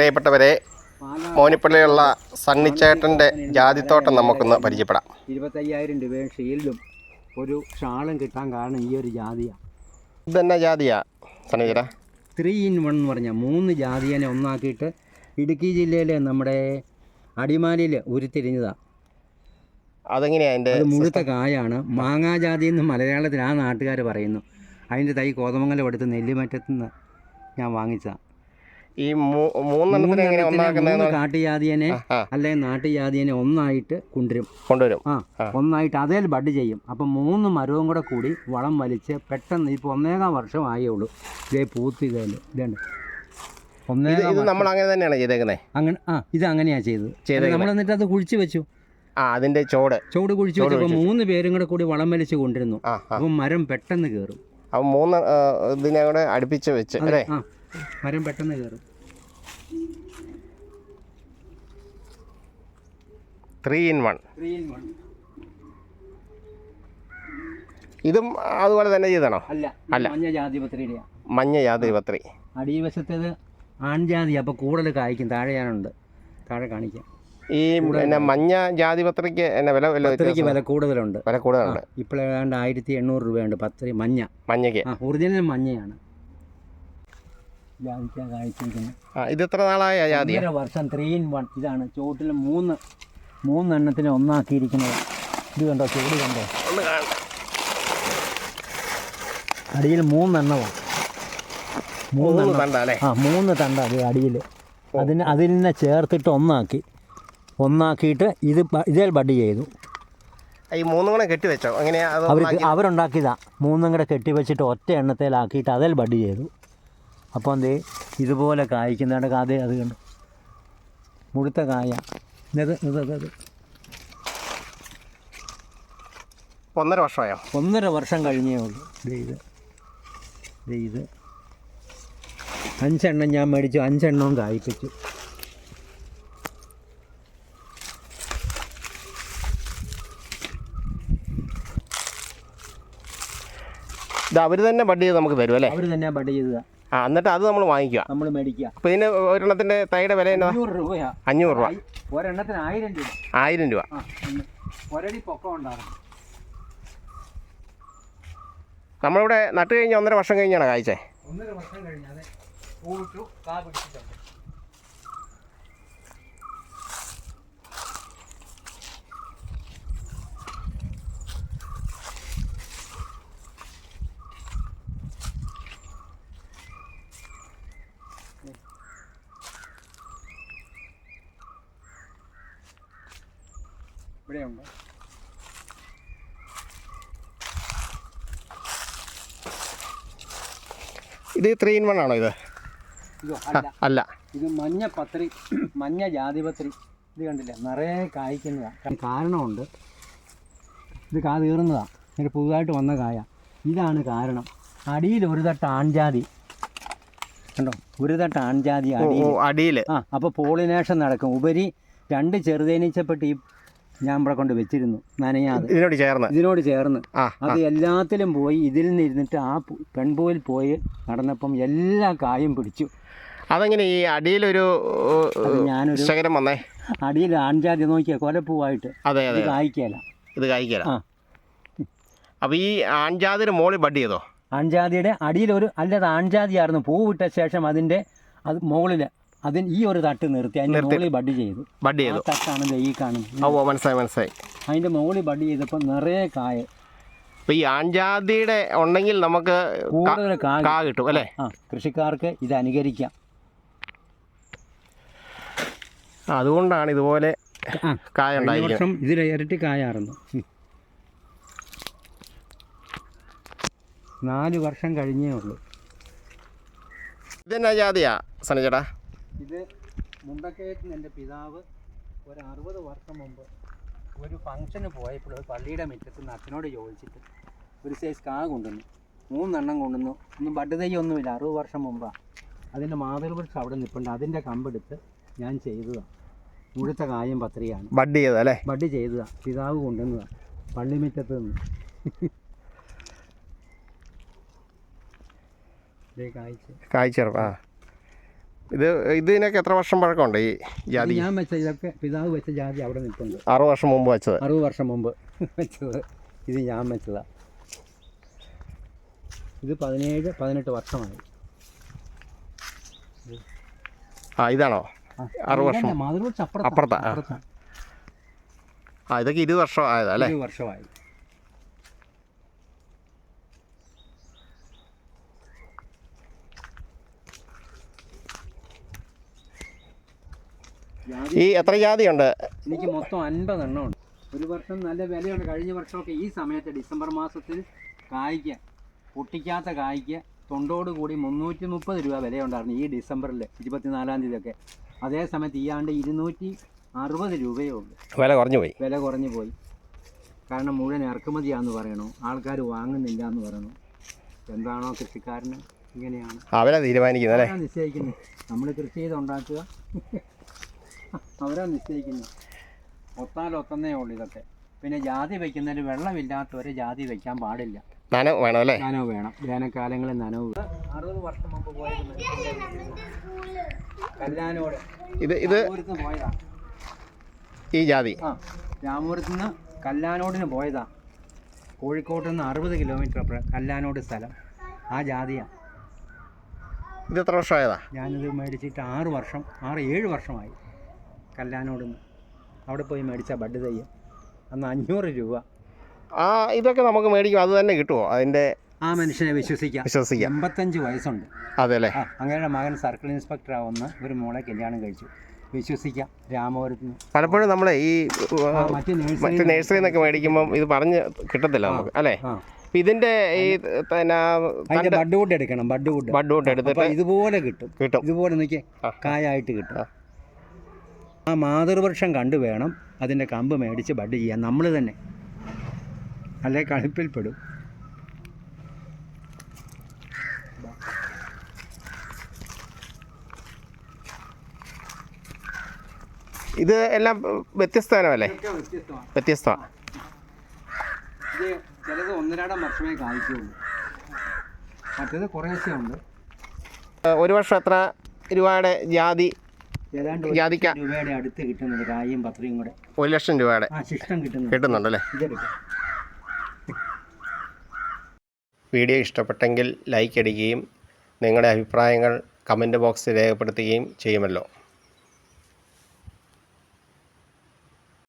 പ്രിയപ്പെട്ടവരെ മോനിപ്പള്ളിയുള്ള സണ്ണിച്ചേട്ടന്റെ ജാതിത്തോട്ടം നമുക്കൊന്ന് പരിചയപ്പെടാം. ഇരുപത്തയ്യായിരം രൂപയും ഷീൽഡും ഒരു ഷാളും കിട്ടാൻ കാരണം ഈ ഒരു ജാതിയാണ് ഇതെന്നാ ജാതിയാ സണ്ണിച്ചേട്ടാ? ത്രീ ഇൻ വൺ എന്ന് പറഞ്ഞാൽ മൂന്ന് ജാതിയനെ ഒന്നാക്കിയിട്ട് ഇടുക്കി ജില്ലയിലെ നമ്മുടെ അടിമാലിയിൽ ഉരുത്തിരിഞ്ഞതാണ് അതെങ്ങനെയാ അതിന്റെ അത് മുഴുത്ത കായാണ്. മാങ്ങാ ജാതി എന്ന് മലയാളത്തിൽ ആ നാട്ടുകാർ പറയുന്നു. അതിന്റെ തൈ കോതമംഗലം എടുത്ത് നെല്ലിമറ്റത്ത് നിന്ന് ഞാൻ വാങ്ങിച്ചതാണ് ഈ മൂന്നെണ്ണത്തിന് എങ്ങനെ ഒന്നാക്കുന്നതെന്ന് മൂന്ന് കാട്ടുജാതിയനെ അല്ലെങ്കിൽ നാട്ടുജാതിയനെ ഒന്നായിട്ട് കൊണ്ടുവരും. കൊണ്ടുവരും. ആ. ഒന്നായിട്ട് അതേ ബഡ് ചെയ്യും. അപ്പം മൂന്ന് മരവും കൂടെ കൂടി വളം വലിച്ച് പെട്ടെന്ന് ഇപ്പോൾ ഒന്നേകാം വർഷം ആയേ ഉള്ളൂ ഇതേ പൂത്തി ഇതേൽ. ഇതുണ്ട്. ഇത് നമ്മൾ അങ്ങനെ തന്നെയാണ് ചെയ്തേക്കുന്നത് അങ്ങനെ ആ ഇത് അങ്ങനെയാണ് ചെയ്തത്. നമ്മൾ എന്നിട്ട് അത് കുഴിച്ചു വെച്ചു. ആ അതിന്റെ ചോട്. ചോട് കുഴിച്ച് വെച്ചപ്പോൾ മൂന്ന് പേരും കൂടെ കൂടി വളം വലിച്ചു കൊണ്ടിരുന്നു അപ്പം മരം പെട്ടെന്ന് കേറും. അപ്പം മൂന്ന് ഇതിനെ കൂടെ അടുപ്പിച്ച് വെച്ച് അല്ലേ? മരം പെട്ടെന്ന് കയറും. Three in one three in one ഇതും അതുപോലെ തന്നെ ചെയ്തണോ അല്ല അല്ല. മഞ്ഞ ജാതിപത്രിയുടെയാണ് മഞ്ഞ ജാതി പത്രി അടിവശത്തേത് ആൺജാതി അപ്പോൾ കൂടുതൽ കായ്ക്കും. താഴെ ഞാനുണ്ട്. താഴെ കാണിക്കാം. ഈ പിന്നെ മഞ്ഞ ജാതി പത്രിക്ക് എന്നെ വില വില പത്രിക്ക് വില കൂടുതലുണ്ട്. വില കൂടുതലുണ്ട്. ഇപ്പോൾ ഏതാണ്ട് ആയിരത്തി എണ്ണൂറ് രൂപയുണ്ട് പത്രി മഞ്ഞ. മഞ്ഞയ്ക്ക്. ഒറിജിനൽ മഞ്ഞയാണ്. ജാതിക്ക കായ്ച്ചിരിക്കുന്നത് ആ ഇത് എത്ര നാളായ ജാതി ഒന്നര വർഷം ത്രീ ഇൻ വൺ ഇതാണ് ചുവട്ടിൽ മൂന്ന് മൂന്നെണ്ണത്തിനെ ഒന്നാക്കിയിരിക്കുന്നത്. ഇത് കണ്ടോ ചൂട് കണ്ടോ? അടിയിൽ മൂന്നെണ്ണമാണ് മൂന്ന് മൂന്നെണ്ണം. തണ്ട അല്ലേ? ആ മൂന്ന് തണ്ട അത് അടിയിൽ. അതിന് അതിൽ നിന്ന് ചേർത്തിട്ട് ഒന്നാക്കി. ഒന്നാക്കിയിട്ട് ഇത് ഇതേൽ ഇതേ ബഡ് ചെയ്തു. ഈ മൂന്നും കൂടെ കെട്ടി വെച്ചോ അങ്ങനെ അവർ അവർക്ക് ഒന്നാക്കി? അവരുണ്ടാക്കിയതാ. മൂന്നും കൂടെ കെട്ടിവെച്ചിട്ട് ഒറ്റ എണ്ണത്തേലാക്കിയിട്ട് അതിൽ ബഡ് ചെയ്തു. അപ്പോൾ എന്തേ? ഇതുപോലെ കായ്ക്കുന്നതാണ് കാതേ അത് കണ്ടു. മുഴുത്ത കായ. ഇത് ഇത് ഇത് ഇത്. ഒന്നര വർഷമായോ? ഒന്നര വർഷം കഴിഞ്ഞേ ഉള്ളൂ. ഇത്. അഞ്ചെണ്ണം ഞാൻ മേടിച്ചു. അഞ്ചെണ്ണവും കായ്പ്പിച്ചു. ഇത് അവർ തന്നെ ബഡ് ചെയ്ത് നമുക്ക് തരും അല്ലേ അവർ തന്നെ ബഡ് ചെയ്തതാ. ആ എന്നിട്ട് അത് നമ്മൾ വാങ്ങിക്കുക നമ്മൾ മേടിക്കുക അപ്പോൾ ഇതിന് ഒരെണ്ണത്തിന്റെ തൈയുടെ വില എന്നാ? അഞ്ഞൂറ് രൂപയാ. അഞ്ഞൂറ് രൂപ. ഒരെണ്ണത്തിന് ആയിരം രൂപ. ആയിരം രൂപ. ആ ഒന്ന്. ഒരടി പൊക്കം ഉണ്ടാകും നമ്മളിവിടെ നട്ട് കഴിഞ്ഞ ഒന്നര വർഷം കഴിഞ്ഞാണ് കായ്ച്ചേ? ഒന്നര വർഷം കഴിഞ്ഞാൽ പൂവിട്ടു കാ പിടിച്ചിട്ടുണ്ട്. ഇവിടെയുണ്ട്. ഇത് ത്രീ ഇൻ വൺ ആണോ ഇത്? അല്ല. ഇത് മഞ്ഞ പത്രി മഞ്ഞ ജാതിപത്രി. ഇത് കണ്ടില്ല? നിറയെ കായ്ക്കുന്നതാണ് കാരണമുണ്ട്. ഇത് കാ തീർന്നതാണ് ഇങ്ങനെ പുതുതായിട്ട് വന്ന കായ. ഇതാണ് കാരണം. അടിയിൽ ഒരു തട്ട് ആൺജാതി. കണ്ടോ? ഒരു തട്ട് ആൺജാതി അടിയിൽ. ആ അപ്പോൾ പോളിനേഷൻ നടക്കും. ഉപരി രണ്ട് ചെറുതേനീച്ചപ്പെട്ടി ഞാൻ ഇവിടെ കൊണ്ട് വെച്ചിരുന്നു. നനയാതെ. ഇതിനോട് ചേർന്ന്. ഇതിനോട് ചേർന്ന്. അത് എല്ലാത്തിലും പോയി ഇതിൽ നിന്നിരുന്നിട്ട് ആ പെൺപൂവിൽ പോയി നടന്നപ്പം എല്ലാ കായും പിടിച്ചു. അതെങ്ങനെ ഈ അടിയിലൊരു ഞാനൊരു ശകരം വന്നേ? അടിയിൽ ആൺജാതി നോക്കിയ കൊലപ്പൂവായിട്ട്. അതെ അതെ കായ്ക്കല. ഇത് കായ്ക്കല. അപ്പൊ അപ്പോൾ ഈ ആൺജാതിയുടെ മോളിൽ ബഡ് ചെയ്തോ ആൺജാതിയുടെ അടിയിലൊരു അല്ലത് ആൺജാതിയായിരുന്നു. പൂവിട്ട ശേഷം അതിന്റെ അത് മുകളിൽ അതിന് ഈ ഒരു തട്ട് നിർത്തി അതിന്റെ മുകളിൽ ബഡ് ചെയ്തു. ബഡ് ചെയ്തു. തട്ടാണ് ഈ കാണുന്നത്. മനസ്സായി മനസ്സായി. മനസ്സിലായി മനസ്സിലായി അതിന്റെ മുകളിൽ ബഡ് ചെയ്തപ്പോൾ നിറയെ കായ. ഇപ്പൊ ഈ ആൺജാതിയുടെ ഉണ്ടെങ്കിൽ നമുക്ക് കൂടുതൽ കാ കിട്ടും അല്ലേ? ആ കൃഷിക്കാർക്ക് ഇത് അനുകരിക്കാം. അതുകൊണ്ടാണ് ഇതുപോലെ കായ വർഷം ഇതിൽ ഇരട്ടി കായായിരുന്നു. നാല് വർഷം കഴിഞ്ഞേ ഉള്ളൂ. ഇതെന്നാ ജാതിയാ സനചേട്ടാ ഇത് മുണ്ടക്കയത്തിന് എന്റെ പിതാവ് ഒരു അറുപത് വർഷം മുമ്പ് ഒരു ഫംഗ്ഷന് പോയപ്പോൾ ഒരു പള്ളിയുടെ മുറ്റത്ത് നിന്ന് അച്ഛനോട് ചോദിച്ചിട്ട് ഒരു സൈസ് കാ കൊണ്ടുവന്നു. മൂന്നെണ്ണം കൊണ്ടുവന്നു. ഒന്നും ബഡ് തൈ ഒന്നുമില്ല. അറുപത് വർഷം മുമ്പാണ് അതിന്റെ മാതൃവൃക്ഷം അവിടെ നിൽപ്പുണ്ട് അതിന്റെ കമ്പെടുത്ത് ഞാൻ ചെയ്തതാണ് മുഴുത്ത കായും പത്രിയാണ് ബഡ് ചെയ്തല്ലേ ബഡ് ചെയ്തതാണ് പിതാവ് കൊണ്ടുവന്നതാണ് പള്ളിമുറ്റത്ത് നിന്ന്. കാഴ്ച. കാഴ്ച കായ്ച്ചെറുപ്പം ഇത് ഇതിനൊക്കെ എത്ര വർഷം പഴക്കമുണ്ട് ഈ ജാതി? ഞാൻ വെച്ച ഇതൊക്കെ പിതാവ് വെച്ച ജാതി അവിടെ നിൽക്കുന്നത് ആറു വർഷം മുമ്പ് വെച്ചത്. അറുപത് വർഷം മുമ്പ് വെച്ചത്. ഇത് ഞാൻ വെച്ചതാ. ഇത് പതിനേഴ് പതിനെട്ട് വർഷമായി. ആ ഇതാണോ? ആറു വർഷം. മാതൃവൃക്ഷ അപ്പുറത്താ, ആ. ആ ഇതൊക്കെ ഇരുപത് വർഷം ആയതാ അല്ലേ? ഇരുപത് വർഷമായി. ഈ എത്ര ജാതിയുണ്ട്? എനിക്ക് മൊത്തം അൻപത് എണ്ണം ഉണ്ട്. ഒരു വർഷം നല്ല വിലയുണ്ട്. കഴിഞ്ഞ വർഷമൊക്കെ ഈ സമയത്ത് ഡിസംബർ മാസത്തിൽ കായ്ക്ക് പൊട്ടിക്കാത്ത കായ്ക്ക് തൊണ്ടോട് കൂടി മുന്നൂറ്റി മുപ്പത് രൂപ വിലയുണ്ടായിരുന്നു ഈ ഡിസംബറിൽ ഇരുപത്തിനാലാം തീയതിയൊക്കെ. അതേ സമയത്ത് ഈ ആണ്ട് ഇരുന്നൂറ്റി അറുപത് രൂപയേ ഉള്ളൂ. വില കുറഞ്ഞു പോയി. വില കുറഞ്ഞു പോയി. കാരണം മുഴുവൻ ഇറക്കുമതിയാന്ന് പറയണു. ആൾക്കാർ വാങ്ങുന്നില്ല എന്ന് പറയണു. എന്താണോ കൃഷിക്കാരന് ഇങ്ങനെയാണ്. വില തീരുമാനിക്കുന്നത് അല്ലേ നിശ്ചയിക്കുന്നത് നമ്മൾ കൃഷി ചെയ്ത് ഉണ്ടാക്കുക. അവരാ നിശ്ചയിക്കുന്നത് ഒത്താൽ ഒത്തന്നേ ഉള്ളൂ ഇതൊക്കെ. പിന്നെ ജാതി വെക്കുന്നതിന് വെള്ളമില്ലാത്തവരെ ജാതി വെക്കാൻ പാടില്ല. നനവ് വേണം അല്ലേ? നനവ് വേണം. വേനൽക്കാലങ്ങളിൽ നനവ് അറുപത് വർഷം മുമ്പ് പോയത് കല്ലാനോട് ഇത് ഇത് പോയതാ. ഈ ജാതി. ആ രാമപുരത്ത് നിന്ന് കല്ലാനോടിന് പോയതാ. കോഴിക്കോട്ട് നിന്ന് അറുപത് കിലോമീറ്റർ അപ്പുറം കല്ലാനോട് സ്ഥലം. ആ ജാതിയാണ് ഇത് എത്ര വർഷമായതാ? ഞാനിത് മേടിച്ചിട്ട് ആറ് വർഷം ആറ് ഏഴ് വർഷമായി. കല്ലാനോട് അവിടെ പോയി മേടിച്ച ബഡ് തയ്യ. അന്ന് അഞ്ഞൂറ് രൂപ. ആ ഇതൊക്കെ നമുക്ക് മേടിക്കും അത് തന്നെ കിട്ടുമോ അതിന്റെ ആ മനുഷ്യനെ വിശ്വസിക്കാം. വിശ്വസിക്കാം. എൺപത്തഞ്ച് വയസ്സുണ്ട്. അതെ അല്ലേ ആ അങ്ങയുടെ മകൻ സർക്കിൾ ഇൻസ്പെക്ടർ ആവുന്ന ഒരു മോളെ കല്യാണം കഴിച്ചു. വിശ്വസിക്കാം. രാമപുരത്ത് പലപ്പോഴും നമ്മളെ ഈ മറ്റു നേഴ്സറി നഴ്സറിയിൽ നിന്നൊക്കെ മേടിക്കുമ്പം ഇത് പറഞ്ഞ് കിട്ടത്തില്ല നമുക്ക് അല്ലേ? ഇതിന്റെ ഈ പിന്നെ അതിന്റെ ബഡ് വുഡ് എടുക്കണം ബഡ് വുഡ് ബഡ് അപ്പൊ എടുത്തിട്ട് ഇതുപോലെ കിട്ടും. കിട്ടും. ഇതുപോലെ നിൽക്കേ. കായായിട്ട് കിട്ടും. ആ മാതൃവൃക്ഷം കണ്ടു വേണം അതിന്റെ കമ്പ് മേടിച്ച് ബഡ് ചെയ്യാൻ. നമ്മൾ തന്നെ. അല്ലെ കളിപ്പിൽപ്പെടും ഇത് എല്ലാം വ്യത്യസ്തമല്ലേ വ്യത്യസ്തമാണ് ചിലത് ഒന്നരാടം വർഷമേ കായ്ക്കുള്ളൂ. മറ്റേത് കുറേശ്ശെ ഉണ്ട്. ഒരു വർഷം എത്ര രൂപയുടെ ജാതി ഏതാണ്ട് ഒരു ജാതിക്ക രൂപയുടെ അടുത്ത് കിട്ടുന്നുണ്ട് കായും പത്രയും കൂടെ. ഒരു ലക്ഷം രൂപയുടെ ശിഷ്ടം കിട്ടുന്നു കിട്ടുന്നുണ്ടല്ലേ? വീഡിയോ ഇഷ്ടപ്പെട്ടെങ്കിൽ ലൈക്ക് അടിക്കുകയും നിങ്ങളുടെ അഭിപ്രായങ്ങൾ കമന്റ് ബോക്സിൽ രേഖപ്പെടുത്തുകയും ചെയ്യുമല്ലോ.